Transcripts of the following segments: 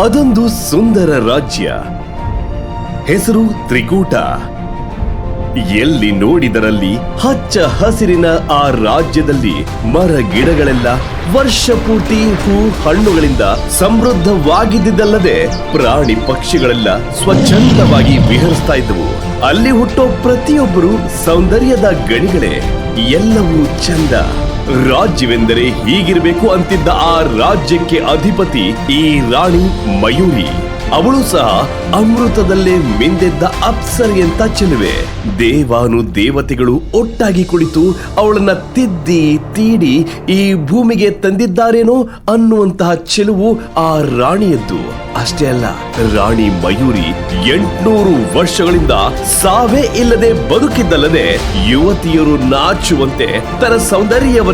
ಅದೊಂದು ಸುಂದರ ರಾಜ್ಯ. ಹೆಸರು ತ್ರಿಕೂಟ. ಎಲ್ಲಿ ನೋಡಿದರಲ್ಲಿ ಹಚ್ಚ ಹಸಿರಿನ ಆ ರಾಜ್ಯದಲ್ಲಿ ಮರ ಗಿಡಗಳೆಲ್ಲ ವರ್ಷ ಪೂರ್ತಿ ಹೂ ಹಣ್ಣುಗಳಿಂದ ಸಮೃದ್ಧವಾಗಿದ್ದಲ್ಲದೆ ಪ್ರಾಣಿ ಪಕ್ಷಿಗಳೆಲ್ಲ ಸ್ವಚ್ಛಂದವಾಗಿ ವಿಹರಿಸ್ತಾ ಇದ್ದವು. ಅಲ್ಲಿ ಹುಟ್ಟೋ ಪ್ರತಿಯೊಬ್ಬರು ಸೌಂದರ್ಯದ ಗಣಿಗಳೇ ಎಲ್ಲವೂ ಚಂದ. ರಾಜ್ಯವೆಂದರೆ ಹೀಗಿರಬೇಕು ಅಂತಿದ್ದ ಆ ರಾಜ್ಯಕ್ಕೆ ಅಧಿಪತಿ ಈ ರಾಣಿ ಮಯೂರಿ. ಅವಳು ಸಹ ಅಮೃತದಲ್ಲೇ ಮಿಂದೆದ್ದ ಅಪ್ಸರಿಯಂತ ಚೆಲುವೆ. ದೇವಾನು ದೇವತೆಗಳು ಒಟ್ಟಾಗಿ ಕುಳಿತು ಅವಳನ್ನ ತಿದ್ದಿ, ತೀಡಿ ಈ ಭೂಮಿಗೆ ತಂದಿದ್ದಾರೇನೋ ಅನ್ನುವಂತಹ ಚೆಲುವು ಆ ರಾಣಿಯದ್ದು. ಅಷ್ಟೇ ಅಲ್ಲ, ರಾಣಿ ಮಯೂರಿ ಎಂಟ್ನೂರು ವರ್ಷಗಳಿಂದ ಸಾವೇ ಇಲ್ಲದೆ ಬದುಕಿದ್ದಲ್ಲದೆ ಯುವತಿಯರು ನಾಚುವಂತೆ ತನ್ನ ಸೌಂದರ್ಯವನ್ನ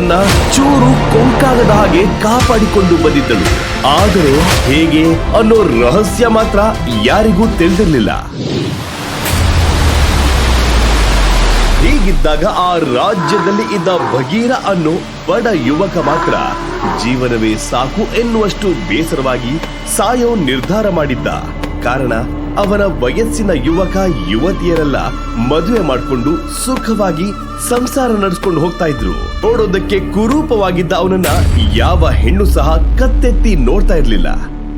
ಚೂರು ಕೊಂಕಾಗದ ಹಾಗೆ ಕಾಪಾಡಿಕೊಂಡು ಬಂದಿದ್ದಳು. ಆದರೆ ಹೇಗೆ ಅನ್ನೋ ರಹಸ್ಯ ಮಾತ್ರ ಯಾರಿಗೂ ತಿಳಿದಿರಲಿಲ್ಲ. ಹೀಗಿದ್ದಾಗ ಆ ರಾಜ್ಯದಲ್ಲಿ ಇದ್ದ ಭಗೀರ ಅನ್ನೋ ಬಡ ಯುವಕ ಮಾತ್ರ ಜೀವನವೇ ಸಾಕು ಎನ್ನುವಷ್ಟು ಬೇಸರವಾಗಿ ಸಾಯೋ ನಿರ್ಧಾರ ಮಾಡಿದ್ದ. ಕಾರಣ ಅವನ ವಯಸ್ಸಿನ ಯುವಕ ಯುವತಿಯರೆಲ್ಲ ಮದುವೆ ಮಾಡಿಕೊಂಡು ಸುಖವಾಗಿ ಸಂಸಾರ ನಡೆಸ್ಕೊಂಡು ಹೋಗ್ತಾ ಇದ್ರು. ನೋಡೋದಕ್ಕೆ ಕುರೂಪವಾಗಿದ್ದ ಅವನನ್ನ ಯಾವ ಹೆಣ್ಣು ಸಹ ಕತ್ತೆತ್ತಿ ನೋಡ್ತಾ ಇರಲಿಲ್ಲ.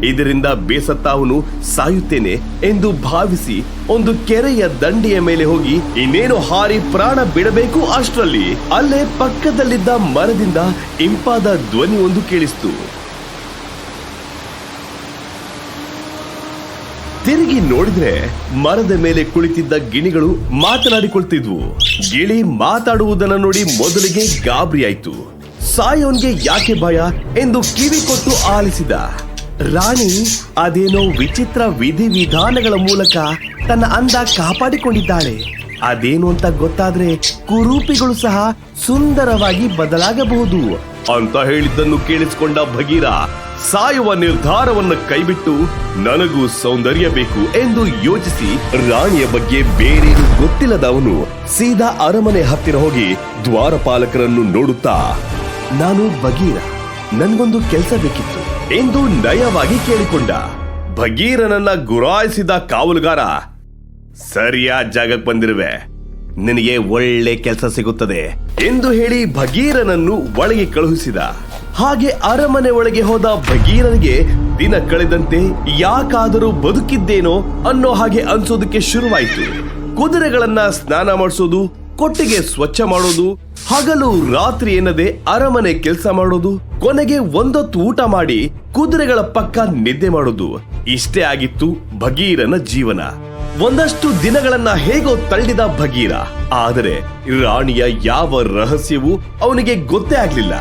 ಇದರಿಂದ ಬೇಸತ್ತ ಅವನು ಸಾಯುತ್ತೇನೆ ಎಂದು ಭಾವಿಸಿ ಒಂದು ಕೆರೆಯ ದಂಡೆಯ ಮೇಲೆ ಹೋಗಿ ಇನ್ನೇನು ಹಾರಿ ಪ್ರಾಣ ಬಿಡಬೇಕು ಅಷ್ಟರಲ್ಲಿ ಅಲ್ಲೇ ಪಕ್ಕದಲ್ಲಿದ್ದ ಮರದಿಂದ ಇಂಪಾದ ಧ್ವನಿ ಒಂದು ಕೇಳಿಸ್ತು. ತಿರುಗಿ ನೋಡಿದ್ರೆ ಮರದ ಮೇಲೆ ಕುಳಿತಿದ್ದ ಗಿಣಿಗಳು ಮಾತನಾಡಿಕೊಳ್ತಿದ್ವು. ಗಿಳಿ ಮಾತಾಡುವುದನ್ನ ನೋಡಿ ಮೊದಲಿಗೆ ಗಾಬರಿ ಆಯ್ತು. ಸಾಯೋನ್ಗೆ ಯಾಕೆ ಭಯ ಎಂದು ಕಿವಿ ಕೊಟ್ಟು ಆಲಿಸಿದ. ರಾಣಿ ಅದೇನೋ ವಿಚಿತ್ರ ವಿಧಿ ವಿಧಾನಗಳ ಮೂಲಕ ತನ್ನ ಅಂದ ಕಾಪಾಡಿಕೊಂಡಿದ್ದಾಳೆ. ಅದೇನು ಅಂತ ಗೊತ್ತಾದ್ರೆ ಕುರೂಪಿಗಳು ಸಹ ಸುಂದರವಾಗಿ ಬದಲಾಗಬಹುದು ಅಂತ ಹೇಳಿದ್ದನ್ನು ಕೇಳಿಸಿಕೊಂಡ ಭಗೀರ ಸಾಯುವ ನಿರ್ಧಾರವನ್ನು ಕೈಬಿಟ್ಟು ನನಗೂ ಸೌಂದರ್ಯ ಬೇಕು ಎಂದು ಯೋಚಿಸಿ ರಾಣಿಯ ಬಗ್ಗೆ ಬೇರೇನು ಗೊತ್ತಿಲ್ಲದವನು ಸೀದಾ ಅರಮನೆ ಹತ್ತಿರ ಹೋಗಿ ದ್ವಾರಪಾಲಕರನ್ನು ನೋಡುತ್ತಾ, ನಾನು ಬಗೀರ ನನ್ಗೊಂದು ಕೆಲಸ ಬೇಕಿತ್ತು ಎಂದು ನಯವಾಗಿ ಕೇಳಿಕೊಂಡ. ಭಗೀರನನ್ನ ಗುರಾಯಿಸಿದ ಕಾವಲುಗಾರ ಸರಿಯಾದ ಜಾಗಕ್ಕೆ ಬಂದಿರುವೆ. ನಿನಗೆ ಒಳ್ಳೆ ಕೆಲಸ ಸಿಗುತ್ತದೆ. ಎಂದು ಹೇಳಿ ಭಗೀರನನ್ನು ಒಳಗೆ ಕಳುಹಿಸಿದ. ಹಾಗೆ ಅರಮನೆ ಒಳಗೆ ಹೋದ ಭಗೀರನಿಗೆ ದಿನ ಕಳೆದಂತೆ ಯಾಕಾದರೂ ಬದುಕಿದ್ದೇನೋ ಅನ್ನೋ ಹಾಗೆ ಅನ್ಸೋದಕ್ಕೆ ಶುರುವಾಯಿತು. ಕುದುರೆಗಳನ್ನ ಸ್ನಾನ ಮಾಡಿಸೋದು, ಕೊಟ್ಟಿಗೆ ಸ್ವಚ್ಛ ಮಾಡೋದು, ಹಗಲು ರಾತ್ರಿ ಎನ್ನದೆ ಅರಮನೆ ಕೆಲಸ ಮಾಡೋದು, ಕೊನೆಗೆ ಒಂದೊತ್ತು ಊಟ ಮಾಡಿ ಕುದುರೆಗಳ ಪಕ್ಕ ನಿದ್ದೆ ಮಾಡೋದು. ಇಷ್ಟೇ ಆಗಿತ್ತು ಭಗೀರನ ಜೀವನ. ಒಂದಷ್ಟು ದಿನಗಳನ್ನ ಹೇಗೋ ತಳ್ಳಿದ ಭಗೀರ. ಆದರೆ ರಾಣಿಯ ಯಾವ ರಹಸ್ಯವೂ ಅವನಿಗೆ ಗೊತ್ತೇ ಆಗ್ಲಿಲ್ಲ.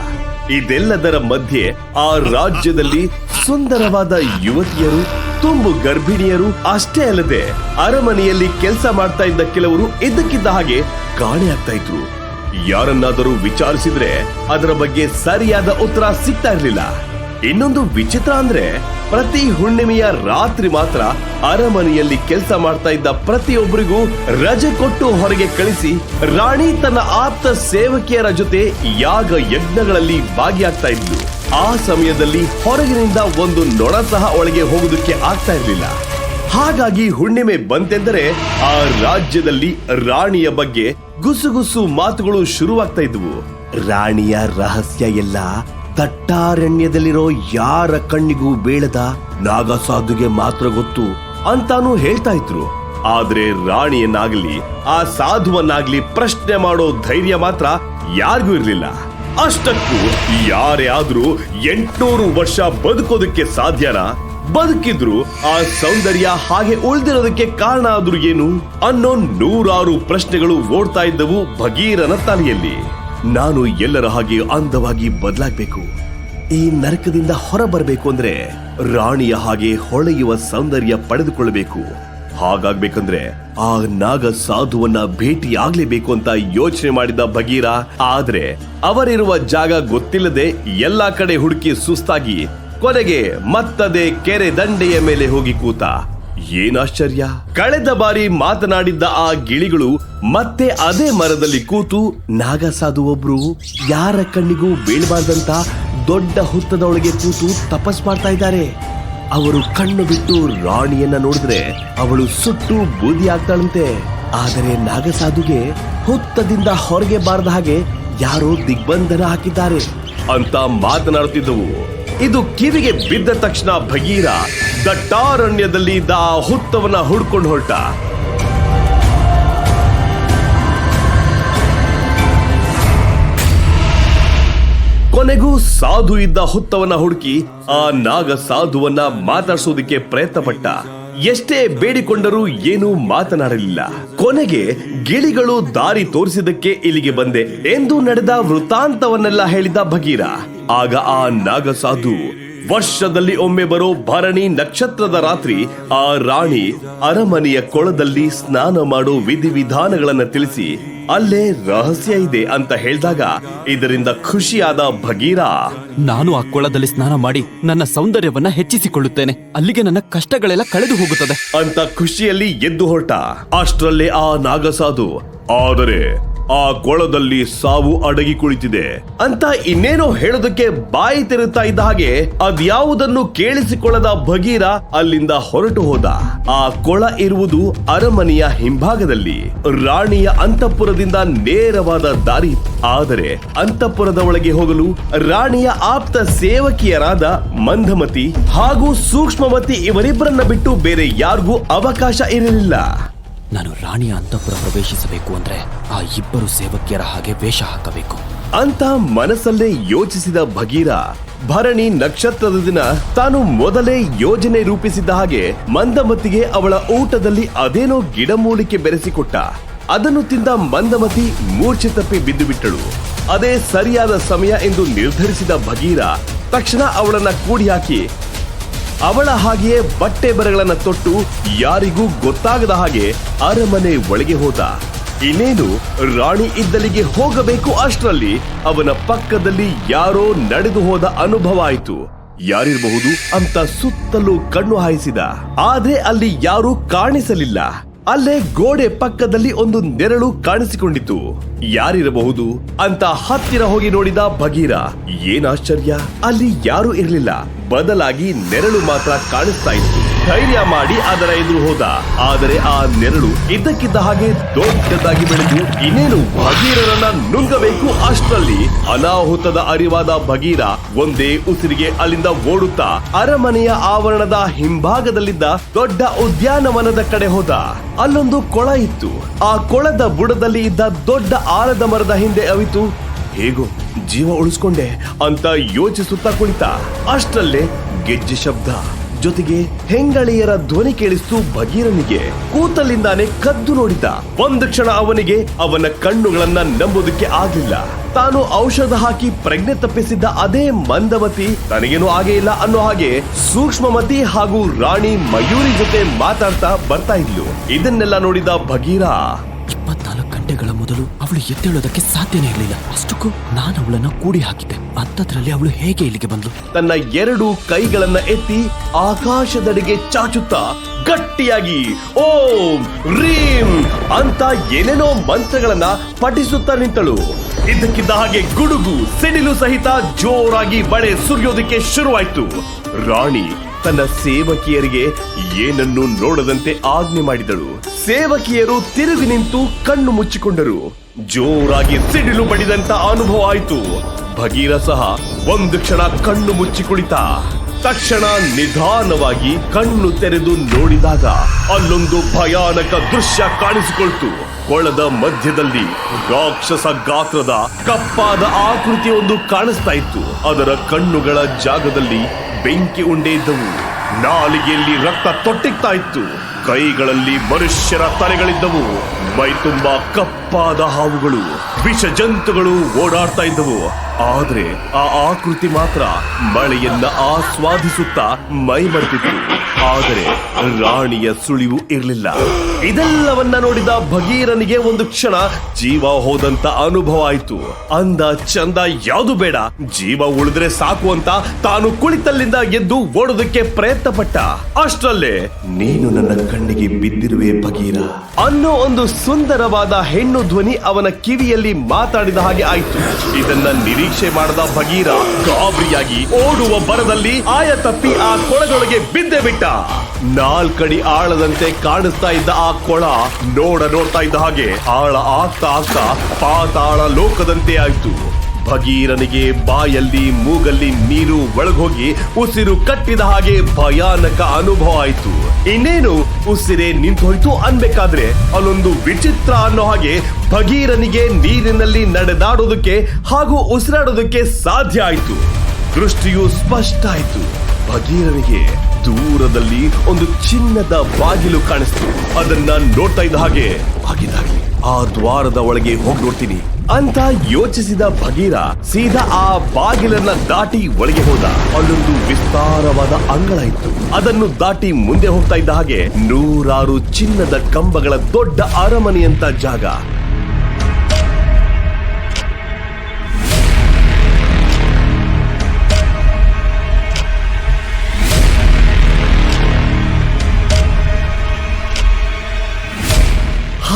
ಇದೆಲ್ಲದರ ಮಧ್ಯೆ ಆ ರಾಜ್ಯದಲ್ಲಿ ಸುಂದರವಾದ ಯುವತಿಯರು, ತುಂಬು ಗರ್ಭಿಣಿಯರು ಅಷ್ಟೇ ಅಲ್ಲದೆ ಅರಮನೆಯಲ್ಲಿ ಕೆಲಸ ಮಾಡ್ತಾ ಇದ್ದ ಕೆಲವರು ಇದ್ದಕ್ಕಿದ್ದ ಹಾಗೆ ಕಾಣೆಯಾಗ್ತಾ ಇದ್ರು. ಯಾರನ್ನಾದರೂ ವಿಚಾರಿಸಿದ್ರೆ ಅದರ ಬಗ್ಗೆ ಸರಿಯಾದ ಉತ್ತರ ಸಿಗ್ತಾ ಇರ್ಲಿಲ್ಲ. ಇನ್ನೊಂದು ವಿಚಿತ್ರ ಅಂದ್ರೆ ಪ್ರತಿ ಹುಣ್ಣಿಮೆಯ ರಾತ್ರಿ ಮಾತ್ರ ಅರಮನೆಯಲ್ಲಿ ಕೆಲಸ ಮಾಡ್ತಾ ಇದ್ದ ಪ್ರತಿಯೊಬ್ಬರಿಗೂ ರಜೆ ಕೊಟ್ಟು ಹೊರಗೆ ಕಳಿಸಿ ರಾಣಿ ತನ್ನ ಆಪ್ತ ಸೇವಕಿಯರ ಜೊತೆ ಯಾಗ ಯಜ್ಞಗಳಲ್ಲಿ ಭಾಗಿಯಾಗ್ತಾ ಇದ್ಲು. ಆ ಸಮಯದಲ್ಲಿ ಹೊರಗಿನಿಂದ ಒಂದು ನೊಣ ಸಹ ಒಳಗೆ ಹೋಗೋದಕ್ಕೆ ಆಗ್ತಾ ಇರಲಿಲ್ಲ. ಹಾಗಾಗಿ ಹುಣ್ಣಿಮೆ ಬಂತೆಂದರೆ ಆ ರಾಜ್ಯದಲ್ಲಿ ರಾಣಿಯ ಬಗ್ಗೆ ಗುಸುಗುಸು ಮಾತುಗಳು ಶುರುವಾಗ್ತಾ ಇದ್ವು. ರಾಣಿಯ ರಹಸ್ಯ ಎಲ್ಲ ತಟ್ಟಾರಣ್ಯದಲ್ಲಿರೋ ಯಾರ ಕಣ್ಣಿಗೂ ಬೀಳದ ನಾಗಸಾಧುಗೆ ಮಾತ್ರ ಗೊತ್ತು ಅಂತಾನು ಹೇಳ್ತಾ ಇದ್ರು. ಆದ್ರೆ ರಾಣಿಯನ್ನಾಗ್ಲಿ, ಆ ಸಾಧುವನ್ನಾಗ್ಲಿ ಪ್ರಶ್ನೆ ಮಾಡೋ ಧೈರ್ಯ ಮಾತ್ರ ಯಾರಿಗೂ ಇರಲಿಲ್ಲ. ಅಷ್ಟಕ್ಕೂ ಯಾರೇ ಆದ್ರೂ ಎಂಟ್ನೂರು ವರ್ಷ ಬದುಕೋದಕ್ಕೆ ಸಾಧ್ಯನಾ? ಬದುಕಿದ್ರು ಆ ಸೌಂದರ್ಯ ಹಾಗೆ ಉಳಿದಿರೋದಕ್ಕೆ ಕಾರಣ ಆದ್ರೂ ಏನು? ಅನ್ನೋ ನೂರಾರು ಪ್ರಶ್ನೆಗಳು ಓಡ್ತಾ ಇದ್ದವು ಭಗೀರನ ತಲೆಯಲ್ಲಿ. ನಾನು ಎಲ್ಲರ ಹಾಗೆ ಅಂದವಾಗಿ ಬದಲಾಗಬೇಕು. ಈ ನರಕದಿಂದ ಹೊರ ಬರಬೇಕು ಅಂದ್ರೆ ರಾಣಿಯ ಹಾಗೆ ಹೊಳೆಯುವ ಸೌಂದರ್ಯ ಪಡೆದುಕೊಳ್ಳಬೇಕು. ಹಾಗಾಗ್ಬೇಕಂದ್ರೆ ಆ ನಾಗ ಸಾಧುವನ್ನ ಭೇಟಿ ಆಗ್ಲೇಬೇಕು ಅಂತ ಯೋಚನೆ ಮಾಡಿದ ಭಗೀರ. ಆದ್ರೆ ಅವರಿರುವ ಜಾಗ ಗೊತ್ತಿಲ್ಲದೆ ಎಲ್ಲಾ ಕಡೆ ಹುಡುಕಿ ಸುಸ್ತಾಗಿ ಕೊನೆಗೆ ಮತ್ತದೆ ಕೆರೆ ದಂಡೆಯ ಮೇಲೆ ಹೋಗಿ ಕೂತ. ಏನಾಶ್ಚರ್ಯ? ಕಳೆದ ಬಾರಿ ಮಾತನಾಡಿದ್ದ ಆ ಗಿಳಿಗಳು ಮತ್ತೆ ಅದೇ ಮರದಲ್ಲಿ ಕೂತು ನಾಗಸಾಧು ಒಬ್ರು ಯಾರ ಕಣ್ಣಿಗೂ ಬೀಳಬಾರ್ದಂತ ದೊಡ್ಡ ಹುತ್ತದೊಳಗೆ ಕೂತು ತಪಸ್ ಮಾಡ್ತಾ ಇದ್ದಾರೆ. ಅವರು ಕಣ್ಣು ಬಿಟ್ಟು ರಾಣಿಯನ್ನ ನೋಡಿದ್ರೆ ಅವಳು ಸುಟ್ಟು ಬೂದಿ ಆಗ್ತಾಳಂತೆ. ಆದರೆ ನಾಗಸಾಧುಗೆ ಹುತ್ತದಿಂದ ಹೊರಗೆ ಬಾರದ ಹಾಗೆ ಯಾರೋ ದಿಗ್ಬಂಧನ ಹಾಕಿದ್ದಾರೆ. ಅಂತ ಮಾತನಾಡುತ್ತಿದ್ದವು. ಇದು ಕಿವಿಗೆ ಬಿದ್ದ ತಕ್ಷಣ ಭಗೀರ ದಟ್ಟಾರಣ್ಯದಲ್ಲಿ ಇದ್ದ ಆ ಹುತ್ತವನ್ನ ಹುಡ್ಕೊಂಡು ಹೊರಟ. ಕೊನೆಗೂ ಸಾಧು ಇದ್ದ ಹುತ್ತವನ್ನ ಹುಡುಕಿ ಆ ನಾಗ ಸಾಧುವನ್ನ ಮಾತಾಡ್ಸೋದಿಕ್ಕೆ ಪ್ರಯತ್ನ ಪಟ್ಟ ಎಷ್ಟೇ ಬೇಡಿಕೊಂಡರೂ ಏನೂ ಮಾತನಾಡಲಿಲ್ಲ. ಕೊನೆಗೆ ಗಿಳಿಗಳು ದಾರಿ ತೋರಿಸಿದಕ್ಕೆ ಇಲ್ಲಿಗೆ ಬಂದೆ ಎಂದು ನಡೆದ ವೃತ್ತಾಂತವನ್ನೆಲ್ಲ ಹೇಳಿದ ಭಗೀರ. ಆಗ ಆ ನಾಗ ಸಾಧು ವರ್ಷದಲ್ಲಿ ಒಮ್ಮೆ ಬರೋ ಭರಣಿ ನಕ್ಷತ್ರದ ರಾತ್ರಿ ಆ ರಾಣಿ ಅರಮನೆಯ ಕೊಳದಲ್ಲಿ ಸ್ನಾನ ಮಾಡೋ ವಿಧಿವಿಧಾನಗಳನ್ನು ತಿಳಿಸಿ ಅಲ್ಲೇ ರಹಸ್ಯ ಇದೆ ಅಂತ ಹೇಳಿದಾಗ ಇದರಿಂದ ಖುಷಿಯಾದ ಭಗೀರ. ನಾನು ಆ ಕೊಳದಲ್ಲಿ ಸ್ನಾನ ಮಾಡಿ ನನ್ನ ಸೌಂದರ್ಯವನ್ನ ಹೆಚ್ಚಿಸಿಕೊಳ್ಳುತ್ತೇನೆ. ಅಲ್ಲಿಗೆ ನನ್ನ ಕಷ್ಟಗಳೆಲ್ಲ ಕಳೆದು ಹೋಗುತ್ತದೆ. ಅಂತ ಖುಷಿಯಲ್ಲಿ ಎದ್ದು ಹೊರಟ. ಅಷ್ಟರಲ್ಲೇ ಆ ನಾಗಸಾಧು ಆದರೆ ಆ ಕೊಳದಲ್ಲಿ ಸಾವು ಅಡಗಿ ಕುಳಿತಿದೆ. ಅಂತ ಇನ್ನೇನೋ ಹೇಳೋದಕ್ಕೆ ಬಾಯಿ ತೆರುತ್ತಾ ಇದ್ದ ಹಾಗೆ ಅದ್ಯಾವುದನ್ನು ಕೇಳಿಸಿಕೊಳ್ಳದ ಭಗೀರ ಅಲ್ಲಿಂದ ಹೊರಟು ಹೋದ. ಆ ಕೊಳ ಇರುವುದು ಅರಮನೆಯ ಹಿಂಭಾಗದಲ್ಲಿ. ರಾಣಿಯ ಅಂತಃಪುರದಿಂದ ನೇರವಾದ ದಾರಿ. ಆದರೆ ಅಂತಃಪುರದ ಒಳಗೆ ಹೋಗಲು ರಾಣಿಯ ಆಪ್ತ ಸೇವಕಿಯರಾದ ಮಂದಮತಿ ಹಾಗೂ ಸೂಕ್ಷ್ಮಮತಿ ಇವರಿಬ್ಬರನ್ನ ಬಿಟ್ಟು ಬೇರೆ ಯಾರಿಗೂ ಅವಕಾಶ ಇರಲಿಲ್ಲ. ನಾನು ರಾಣಿಯ ಅಂತಃಪುರ ಪ್ರವೇಶಿಸಬೇಕು ಅಂದ್ರೆ ಆ ಇಬ್ಬರು ಸೇವಕಿಯರ ಹಾಗೆ ವೇಷ ಹಾಕಬೇಕು. ಅಂತ ಮನಸ್ಸಲ್ಲೇ ಯೋಚಿಸಿದ ಭಗೀರ, ಭರಣಿ ನಕ್ಷತ್ರದ ದಿನ ತಾನು ಮೊದಲೇ ಯೋಜನೆ ರೂಪಿಸಿದ್ದ ಹಾಗೆ ಮಂದಮತಿಗೆ ಅವಳ ಊಟದಲ್ಲಿ ಅದೇನೋ ಗಿಡಮೂಲಿಕೆ ಬೆರೆಸಿಕೊಟ್ಟ. ಅದನ್ನು ತಿಂದ ಮಂದಮತಿ ಮೂರ್ಛೆ ತಪ್ಪಿ ಬಿದ್ದು ಬಿಟ್ಟಳು ಅದೇ ಸರಿಯಾದ ಸಮಯ ಎಂದು ನಿರ್ಧರಿಸಿದ ಭಗೀರ ತಕ್ಷಣ ಅವಳನ್ನ ಕೂಡಿ ಹಾಕಿ ಅವಳ ಹಾಗೆಯೇ ಬಟ್ಟೆ ಬರೆಗಳನ್ನ ತೊಟ್ಟು ಯಾರಿಗೂ ಗೊತ್ತಾಗದ ಹಾಗೆ ಅರಮನೆ ಒಳಗೆ ಹೋದ. ಇನ್ನೇನು ರಾಣಿ ಇದ್ದಲಿಗೆ ಹೋಗಬೇಕು ಅಷ್ಟರಲ್ಲಿ ಅವನ ಪಕ್ಕದಲ್ಲಿ ಯಾರೋ ನಡೆದು ಹೋದ ಅನುಭವ ಆಯ್ತು. ಯಾರಿರಬಹುದು ಅಂತ ಸುತ್ತಲೂ ಕಣ್ಣು ಹಾಯಿಸಿದ. ಆದ್ರೆ ಅಲ್ಲಿ ಯಾರೂ ಕಾಣಿಸಲಿಲ್ಲ. ಅಲ್ಲೇ ಗೋಡೆ ಪಕ್ಕದಲ್ಲಿ ಒಂದು ನೆರಳು ಕಾಣಿಸಿಕೊಂಡಿತು ಯಾರಿರಬಹುದು? ಅಂತ ಹತ್ತಿರ ಹೋಗಿ ನೋಡಿದ ಭಗೀರ. ಏನಾಶ್ಚರ್ಯ ಅಲ್ಲಿ ಯಾರೂ ಇರಲಿಲ್ಲ. ಬದಲಾಗಿ ನೆರಳು ಮಾತ್ರ ಕಾಣಿಸ್ತಾ ಇತ್ತು. ಧೈರ್ಯ ಮಾಡಿ ಅದರ ಎದುರು ಹೋದ. ಆದರೆ ಆ ನೆರಳು ಇದ್ದಕ್ಕಿದ್ದ ಹಾಗೆ ದೊಡ್ಡದಾಗಿ ಬೆಳೆದು ಇನ್ನೇನು ಭಗೀರರನ್ನ ನುಂಗಬೇಕು ಅಷ್ಟರಲ್ಲಿ ಅನಾಹುತದ ಅರಿವಾದ ಭಗೀರ ಒಂದೇ ಉಸಿರಿಗೆ ಅಲ್ಲಿಂದ ಓಡುತ್ತಾ ಅರಮನೆಯ ಆವರಣದ ಹಿಂಭಾಗದಲ್ಲಿದ್ದ ದೊಡ್ಡ ಉದ್ಯಾನವನದ ಕಡೆ ಹೋದ. ಅಲ್ಲೊಂದು ಕೊಳ ಇತ್ತು. ಆ ಕೊಳದ ಬುಡದಲ್ಲಿ ಇದ್ದ ದೊಡ್ಡ ಆಲದ ಮರದ ಹಿಂದೆ ಅವಿತು. ಹೇಗೋ ಜೀವ ಉಳಿಸ್ಕೊಂಡೆ ಅಂತ ಯೋಚಿಸುತ್ತಾ ಕುಳಿತ. ಅಷ್ಟರಲ್ಲೇ ಗೆಜ್ಜೆ ಶಬ್ದ. ಜೊತೆಗೆ ಹೆಂಗಳಿಯರ ಧ್ವನಿ ಕೇಳಿಸ್ತು ಭಗೀರನಿಗೆ. ಕೂತಲ್ಲಿಂದಾನೆ ಕದ್ದು ನೋಡಿದ. ಒಂದು ಕ್ಷಣ ಅವನಿಗೆ ಅವನ ಕಣ್ಣುಗಳನ್ನ ನಂಬೋದಕ್ಕೆ ಆಗಿಲ್ಲ. ತಾನು ಔಷಧ ಹಾಕಿ ಪ್ರಜ್ಞೆ ತಪ್ಪಿಸಿದ್ದ ಅದೇ ಮಂದವತಿ ತನಗೇನು ಆಗೇ ಇಲ್ಲ ಅನ್ನೋ ಹಾಗೆ ಸೂಕ್ಷ್ಮಮತಿ ಹಾಗೂ ರಾಣಿ ಮಯೂರಿ ಜೊತೆ ಮಾತಾಡ್ತಾ ಬರ್ತಾ ಇದ್ಲು. ಇದನ್ನೆಲ್ಲ ನೋಡಿದ ಭಗೀರ ಗಂಟೆಗಳ ಮೊದಲು ಅವಳು ಎದ್ದೇಳೋದಕ್ಕೆ ಸಾಧ್ಯನೇ ಇರಲಿಲ್ಲ. ಅಷ್ಟಕ್ಕೂ ನಾನು ಅವಳನ್ನ ಕೂಡಿ ಹಾಕಿದ್ದೆ. ಅಂತದ್ರಲ್ಲಿ ಅವಳು ಹೇಗೆ ಇಲ್ಲಿಗೆ ಬಂದ್ಲು? ತನ್ನ ಎರಡು ಕೈಗಳನ್ನ ಎತ್ತಿ ಆಕಾಶದಡೆಗೆ ಚಾಚುತ್ತಾ ಗಟ್ಟಿಯಾಗಿ ಓಂ ರೀಂ ಅಂತ ಏನೇನೋ ಮಂತ್ರಗಳನ್ನ ಪಠಿಸುತ್ತಾ ನಿಂತಳು. ಇದಕ್ಕಿದ್ದ ಹಾಗೆ ಗುಡುಗು, ಸಿಡಿಲು ಸಹಿತ ಜೋರಾಗಿ ಮಳೆ ಸುರಿಯೋದಕ್ಕೆ ಶುರುವಾಯ್ತು. ರಾಣಿ ತನ್ನ ಸೇವಕಿಯರಿಗೆ ಏನನ್ನು ನೋಡದಂತೆ ಆಜ್ಞೆ ಮಾಡಿದಳು. ಸೇವಕಿಯರು ತಿರುಗಿ ನಿಂತು ಕಣ್ಣು ಮುಚ್ಚಿಕೊಂಡರು. ಜೋರಾಗಿ ಸಿಡಿಲು ಬಡಿದಂತ ಅನುಭವ ಆಯಿತು. ಭಗೀರ ಸಹ ಒಂದು ಕ್ಷಣ ಕಣ್ಣು ಮುಚ್ಚಿ ಕುಳಿತ. ತಕ್ಷಣ ನಿಧಾನವಾಗಿ ಕಣ್ಣು ತೆರೆದು ನೋಡಿದಾಗ ಅಲ್ಲೊಂದು ಭಯಾನಕ ದೃಶ್ಯ ಕಾಣಿಸಿಕೊಳ್ತು. ಕೊಳದ ಮಧ್ಯದಲ್ಲಿ ರಾಕ್ಷಸ ಗಾತ್ರದ ಕಪ್ಪಾದ ಆಕೃತಿಯೊಂದು ಕಾಣಿಸ್ತಾ ಇತ್ತು. ಅದರ ಕಣ್ಣುಗಳ ಜಾಗದಲ್ಲಿ ಬೆಂಕಿ ಉಂಡೆ ಇದ್ದವು ನಾಲಿಗೆಯಲ್ಲಿ ರಕ್ತ ತೊಟ್ಟಿಗ್ತಾ ಇತ್ತು. ಕೈಗಳಲ್ಲಿ ಮನುಷ್ಯರ ತಲೆಗಳಿದ್ದವು. ಮೈ ತುಂಬಾ ಕಪ್ಪಾದ ಹಾವುಗಳು. ವಿಷ ಜಂತುಗಳು ಓಡಾಡ್ತಾ ಇದ್ದವು. ಆದ್ರೆ ಆ ಆಕೃತಿ ಮಾತ್ರ ಮಳೆಯನ್ನ ಆಸ್ವಾದಿಸುತ್ತಾ ಮೈ ಮರೆತಿತ್ತು ಆದರೆ ರಾಣಿಯ ಸುಳಿವು ಇರಲಿಲ್ಲ. ಇದೆಲ್ಲವನ್ನ ನೋಡಿದ ಭಗೀರನಿಗೆ ಒಂದು ಕ್ಷಣ ಜೀವ ಹೋದಂತ ಅನುಭವ ಆಯ್ತು. ಅಂದ ಚಂದ, ಯಾವುದು ಬೇಡ. ಜೀವ ಉಳಿದ್ರೆ ಸಾಕು ಅಂತ ತಾನು ಕುಳಿತಲ್ಲಿಂದ ಎದ್ದು ಓಡೋದಕ್ಕೆ ಪ್ರಯತ್ನ ಪಟ್ಟ ಅಷ್ಟರಲ್ಲೇ, ನೀನು ನನ್ನ ಕಣ್ಣಿಗೆ ಬಿದ್ದಿರುವೆ ಭಗೀರ ಅನ್ನೋ ಒಂದು ಸುಂದರವಾದ ಹೆಣ್ಣು ಧ್ವನಿ ಅವನ ಕಿವಿಯಲ್ಲಿ ಮಾತಾಡಿದ ಹಾಗೆ ಆಯ್ತು. ಇದನ್ನ ನಿರೀಕ್ಷೆ ಮಾಡದ ಭಗೀರ ಗಾಬರಿಯಾಗಿ ಓಡುವ ಬರದಲ್ಲಿ ಆಯ ತಪ್ಪಿ ಆ ಕೊಳದೊಳಗೆ ಬಿದ್ದೆ ಬಿಟ್ಟ. ನಾಲ್ಕಡಿ ಆಳದಂತೆ ಕಾಣಿಸ್ತಾ ಇದ್ದ ಆ ಕೊಳ ನೋಡ ನೋಡ್ತಾ ಇದ್ದ ಹಾಗೆ ಆಳ ಆಗ್ತಾ ಆಗ್ತಾ ಪಾತಾಳ ಲೋಕದಂತೆ ಆಯ್ತು. ಭಗೀರನಿಗೆ ಬಾಯಲ್ಲಿ ಮೂಗಲ್ಲಿ ನೀರು ಒಳಗೋಗಿ ಉಸಿರು ಕಟ್ಟಿದ ಹಾಗೆ ಭಯಾನಕ ಅನುಭವ ಆಯ್ತು. ಇನ್ನೇನು? ಉಸಿರೇ ನಿಂತು ಹೋಯ್ತು ಅನ್ಬೇಕಾದ್ರೆ ಅಲ್ಲೊಂದು ವಿಚಿತ್ರ ಅನ್ನೋ ಹಾಗೆ ಭಗೀರನಿಗೆ ನೀರಿನಲ್ಲಿ ನಡೆದಾಡೋದಕ್ಕೆ ಹಾಗೂ ಉಸಿರಾಡೋದಕ್ಕೆ ಸಾಧ್ಯ ಆಯ್ತು. ದೃಷ್ಟಿಯು ಸ್ಪಷ್ಟ ಆಯ್ತು ಭಗೀರನಿಗೆ. ದೂರದಲ್ಲಿ ಒಂದು ಚಿನ್ನದ ಬಾಗಿಲು ಕಾಣಿಸ್ತು. ಅದನ್ನ ನೋಡ್ತಾ ಇದ್ದ ಹಾಗೆ ಆಗಿದಾಗಿ ಆ ದ್ವಾರದ ಒಳಗೆ ಹೋಗಿ ನೋಡ್ತೀನಿ. ಅಂತ ಯೋಚಿಸಿದ ಭಗೀರ ಸೀದಾ ಆ ಬಾಗಿಲನ್ನ ದಾಟಿ ಒಳಗೆ ಹೋದ. ಅಲ್ಲೊಂದು ವಿಸ್ತಾರವಾದ ಅಂಗಳ ಇತ್ತು. ಅದನ್ನು ದಾಟಿ ಮುಂದೆ ಹೋಗ್ತಾ ಇದ್ದ ಹಾಗೆ ನೂರಾರು ಚಿನ್ನದ ಕಂಬಗಳ ದೊಡ್ಡ ಅರಮನೆಯಂತ ಜಾಗ.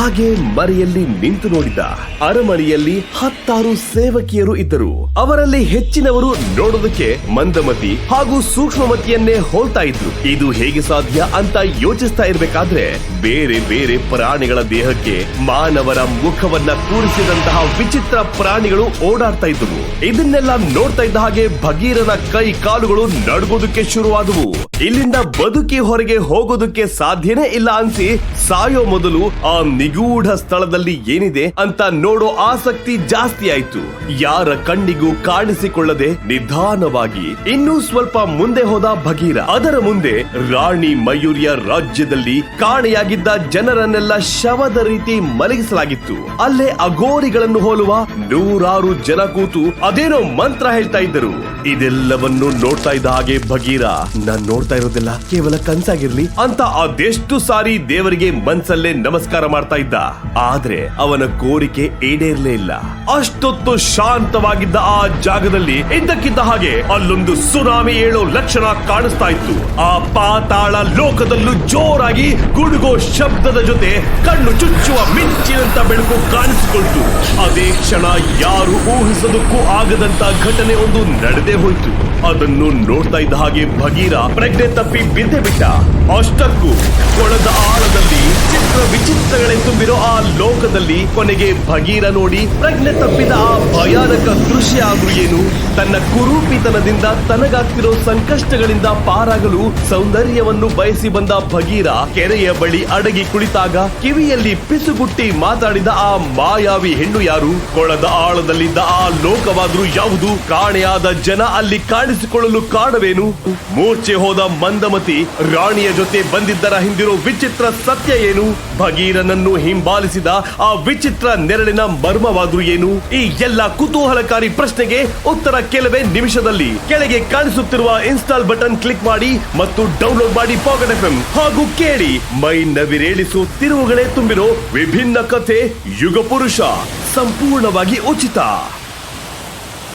ಹಾಗೆ ಮರೆಯಲ್ಲಿ ನಿಂತು ನೋಡಿದ ಅರಮನೆಯಲ್ಲಿ ಹತ್ತಾರು ಸೇವಕಿಯರು ಇದ್ದರು. ಅವರಲ್ಲಿ ಹೆಚ್ಚಿನವರು ನೋಡೋದಕ್ಕೆ ಮಂದಮತಿ ಹಾಗೂ ಸೂಕ್ಷ್ಮಮತಿಯನ್ನೇ ಹೋಲ್ತಾ ಇದ್ರು. ಇದು ಹೇಗೆ ಸಾಧ್ಯ ಅಂತ ಯೋಚಿಸ್ತಾ ಇರ್ಬೇಕಾದ್ರೆ ಬೇರೆ ಬೇರೆ ಪ್ರಾಣಿಗಳ ದೇಹಕ್ಕೆ ಮಾನವರ ಮುಖವನ್ನ ಕೂರಿಸಿದಂತಹ ವಿಚಿತ್ರ ಪ್ರಾಣಿಗಳು ಓಡಾಡ್ತಾ ಇದ್ದವು. ಇದನ್ನೆಲ್ಲ ನೋಡ್ತಾ ಇದ್ದ ಹಾಗೆ ಭಗೀರನ ಕೈ ಕಾಲುಗಳು ನಡ್ಗೋದಕ್ಕೆ ಶುರುವಾದವು. ಇಲ್ಲಿಂದ ಬದುಕಿ ಹೊರಗೆ ಹೋಗೋದಕ್ಕೆ ಸಾಧ್ಯನೇ ಇಲ್ಲ ಅನ್ಸಿ ಸಾಯೋ ಮೊದಲು ಆ ನಿಗೂಢ ಸ್ಥಳದಲ್ಲಿ ಏನಿದೆ ಅಂತ ನೋಡೋ ಆಸಕ್ತಿ ಜಾಸ್ತಿ ಆಯ್ತು. ಯಾರ ಕಣ್ಣಿಗೂ ಕಾಣಿಸಿಕೊಳ್ಳದೆ ನಿಧಾನವಾಗಿ ಇನ್ನೂ ಸ್ವಲ್ಪ ಮುಂದೆ ಹೋದ ಭಗೀರ. ಅದರ ಮುಂದೆ ರಾಣಿ ಮಯೂರಿಯ ರಾಜ್ಯದಲ್ಲಿ ಕಾಣೆಯಾಗಿದ್ದ ಜನರನ್ನೆಲ್ಲ ಶವದ ರೀತಿ ಮಲಗಿಸಲಾಗಿತ್ತು. ಅಲ್ಲೇ ಅಗೋರಿಗಳನ್ನು ಹೋಲುವ ನೂರಾರು ಜನ ಕೂತು ಅದೇನೋ ಮಂತ್ರ ಹೇಳ್ತಾ ಇದ್ದರು. ಇದೆಲ್ಲವನ್ನು ನೋಡ್ತಾ ಇದ್ದ ಹಾಗೆ ಭಗೀರ, ನಾನ್ ನೋಡ್ತಾ ಇರೋದಿಲ್ಲ, ಕೇವಲ ಕನ್ಸಾಗಿರ್ಲಿ ಅಂತ ಅದೆಷ್ಟು ಸಾರಿ ದೇವರಿಗೆ ಮನ್ಸಲ್ಲೇ ನಮಸ್ಕಾರ ಮಾಡ್ತಾ ಇದ್ದ ಆದ್ರೆ ಅವನ ಕೋರಿಕೆ ಈಡೇರ್ಲೇ ಇಲ್ಲ. ಅಷ್ಟೊತ್ತು ಶಾಂತವಾಗಿದ್ದ ಆ ಜಾಗದಲ್ಲಿ ಇದ್ದಕ್ಕಿದ್ದ ಹಾಗೆ ಅಲ್ಲೊಂದು ಸುನಾಮಿ ಏಳೋ ಲಕ್ಷಣ ಕಾಣಿಸ್ತಾ ಇತ್ತು. ಆ ಪಾತಾಳ ಲೋಕದಲ್ಲೂ ಜೋರಾಗಿ ಗುಡುಗೋ ಶಬ್ದದ ಜೊತೆ ಕಣ್ಣು ಚುಚ್ಚುವ ಮಿಂಚಿನಂತ ಬೆಳಕು ಕಾಣಿಸಿಕೊಳ್ತು. ಅದೇ ಕ್ಷಣ ಯಾರು ಊಹಿಸೋದಕ್ಕೂ ಆಗದಂತ ಘಟನೆ ಒಂದು ನಡೆದೇ ಹೋಯ್ತು. ಅದನ್ನು ನೋಡ್ತಾ ಇದ್ದ ಹಾಗೆ ಭಗೀರ ಪ್ರಜ್ಞೆ ತಪ್ಪಿ ಬಿದ್ದೆ ಬಿಟ್ಟ. ಅಷ್ಟಕ್ಕೂ ಕೊಳದ ಆಳದಲ್ಲಿ ಚಿತ್ರ ವಿಚಿತ್ರಗಳೇ ತುಂಬಿರೋ ಆ ಲೋಕದಲ್ಲಿ ಕೊನೆಗೆ ಭಗೀರ ನೋಡಿ ಪ್ರಜ್ಞೆ ತಪ್ಪಿದ ಆ ಭಯಾನಕ ದೃಶ್ಯ ಆಗು ಏನು ತನ್ನ ಕುರೂಪಿತನದಿಂದ ತನಗಾಗ್ತಿರೋ ಸಂಕಷ್ಟಗಳಿಂದ ಪಾರಾಗಲು ಸೌಂದರ್ಯವನ್ನು ಬಯಸಿ ಬಂದ ಭಗೀರ ಕೆರೆಯ ಬಳಿ ಅಡಗಿ ಕುಳಿತಾಗ ಕಿವಿಯಲ್ಲಿ ಪಿಸುಗುಟ್ಟಿ ಮಾತಾಡಿದ ಆ ಮಾಯಾವಿ ಹೆಣ್ಣು ಯಾರು? ಕೊಳದ ಆಳದಲ್ಲಿದ್ದ ಆ ಲೋಕವಾದ್ರೂ ಯಾವುದು? ಕಾಣೆಯಾದ ಜನ ಅಲ್ಲಿ ಕಾಣಿಸಿಕೊಳ್ಳಲು ಕಾಣವೇನು? ಮೂರ್ಛೆ ಹೋದ ಮಂದಮತಿ ರಾಣಿಯ ಜೊತೆ ಬಂದಿದ್ದರ ಹಿಂದಿರೋ ವಿಚಿತ್ರ ಸತ್ಯ ಏನು? ಭಗೀರನನ್ನು ಹಿಂಬಾಲಿಸಿದ ಆ ವಿಚಿತ್ರ ನೆರಳಿನ ಮರ್ಮವಾದ್ರು ಏನು? ಈ ಎಲ್ಲ ಕುತೂಹಲಕಾರಿ ಪ್ರಶ್ನೆಗೆ ಉತ್ತರ ಕೆಲವೇ ನಿಮಿಷದಲ್ಲಿ ಕೆಳಗೆ ಕಾಣಿಸುತ್ತಿರುವ ಇನ್ಸ್ಟಾಲ್ ಬಟನ್ ಕ್ಲಿಕ್ ಮಾಡಿ ಮತ್ತು ಡೌನ್ಲೋಡ್ ಮಾಡಿ ಪಾಕೆಟ್ ಎಫ್ ಹಾಗೂ ಕೇಳಿ. ಮೈ ನವಿರೇಳಿಸು ತಿರುವುಗಳೇ ತುಂಬಿರೋ ವಿಭಿನ್ನ ಕಥೆ ಯುಗ ಪುರುಷ ಸಂಪೂರ್ಣವಾಗಿ ಉಚಿತ.